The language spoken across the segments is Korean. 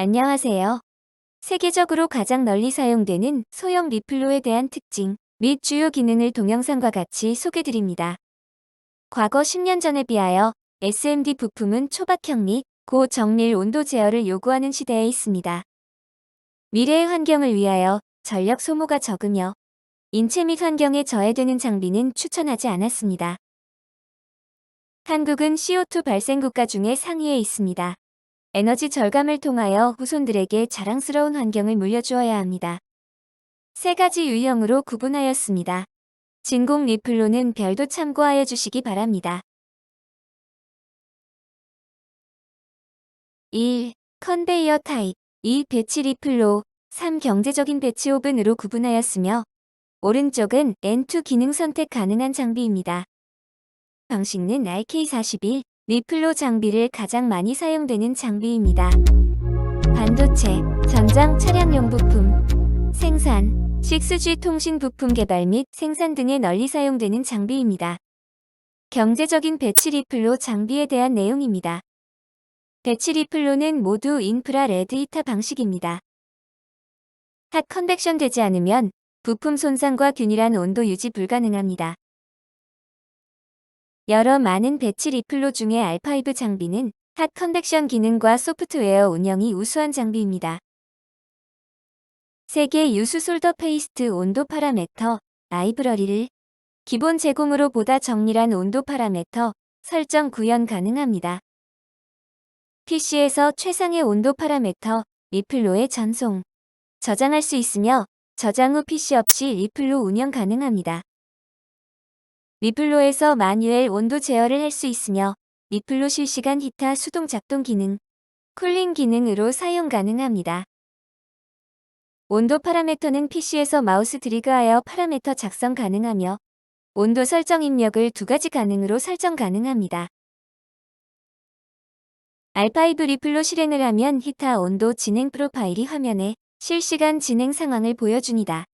안녕하세요. 세계적으로 가장 널리 사용되는 소형 리플로에 대한 특징 및 주요 기능을 동영상과 같이 소개드립니다. 과거 10년 전에 비하여 SMD 부품은 초박형 및 고정밀 온도 제어를 요구하는 시대에 있습니다. 미래의 환경을 위하여 전력 소모가 적으며 인체 및 환경에 저해되는 장비는 추천하지 않았습니다. 한국은 CO2 발생 국가 중에 상위에 있습니다. 에너지 절감을 통하여 후손들에게 자랑스러운 환경을 물려주어야 합니다. 세 가지 유형으로 구분하였습니다. 진공 리플로는 별도 참고하여 주시기 바랍니다. 1. 컨베이어 타입 2. 배치 리플로 3. 경제적인 배치 오븐으로 구분하였으며 오른쪽은 N2 기능 선택 가능한 장비입니다. 방식은 RK41 리플로 장비를 가장 많이 사용되는 장비입니다. 반도체, 전장 차량용 부품, 생산, 6G 통신 부품 개발 및 생산 등에 널리 사용되는 장비입니다. 경제적인 배치 리플로 장비에 대한 내용입니다. 배치 리플로는 모두 인프라 레드 히터 방식입니다. 핫 컨벡션 되지 않으면 부품 손상과 균일한 온도 유지 불가능합니다. 여러 많은 배치 리플로 중에 R5 장비는 핫 컨벡션 기능과 소프트웨어 운영이 우수한 장비입니다. 세계 유수 솔더 페이스트 온도 파라메터 라이브러리를 기본 제공으로 보다 정밀한 온도 파라메터 설정 구현 가능합니다. PC에서 최상의 온도 파라메터 리플로에 전송, 저장할 수 있으며 저장 후 PC 없이 리플로 운영 가능합니다. 리플로에서 마뉴엘 온도 제어를 할 수 있으며 리플로 실시간 히타 수동 작동 기능, 쿨링 기능으로 사용 가능합니다. 온도 파라메터는 PC에서 마우스 드리그하여 파라메터 작성 가능하며 온도 설정 입력을 두 가지 가능으로 설정 가능합니다. R5 리플로 실행을 하면 히타 온도 진행 프로파일이 화면에 실시간 진행 상황을 보여줍니다.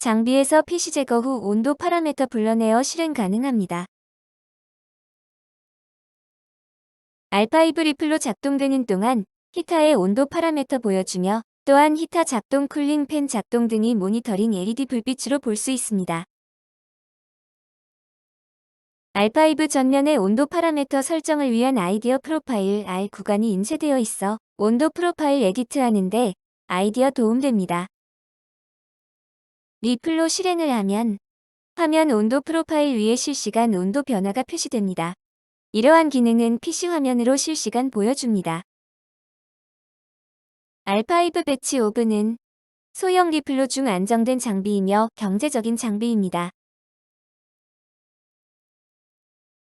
장비에서 PC 제거 후 온도 파라메터 불러내어 실행 가능합니다. R5 리플로 작동되는 동안 히타의 온도 파라메터 보여주며 또한 히타 작동 쿨링 팬 작동 등이 모니터링 LED 불빛으로 볼 수 있습니다. R5 전면의 온도 파라메터 설정을 위한 아이디어 프로파일 R 구간이 인쇄되어 있어 온도 프로파일 에디트하는데 아이디어 도움됩니다. 리플로 실행을 하면 화면 온도 프로파일 위에 실시간 온도 변화가 표시됩니다. 이러한 기능은 PC 화면으로 실시간 보여줍니다. R5 배치 오븐은 소형 리플로 중 안정된 장비이며 경제적인 장비입니다.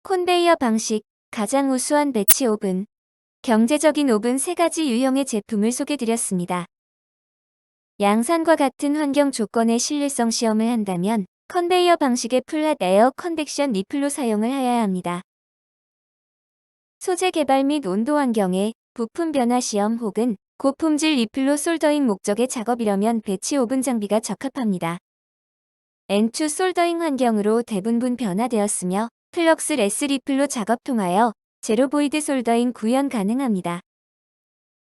콘베이어 방식, 가장 우수한 배치 오븐, 경제적인 오븐 세 가지 유형의 제품을 소개드렸습니다. 양산과 같은 환경 조건의 신뢰성 시험을 한다면 컨베이어 방식의 플랫 에어 컨벡션 리플로 사용을 하여야 합니다. 소재 개발 및 온도 환경에 부품 변화 시험 혹은 고품질 리플로 솔더잉 목적의 작업이라면 배치 오븐 장비가 적합합니다. N2 솔더잉 환경으로 대부분 변화되었으며 플럭스 레스 리플로 작업 통하여 제로 보이드 솔더잉 구현 가능합니다.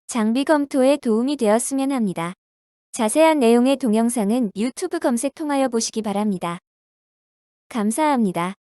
장비 검토에 도움이 되었으면 합니다. 자세한 내용의 동영상은 유튜브 검색 통하여 보시기 바랍니다. 감사합니다.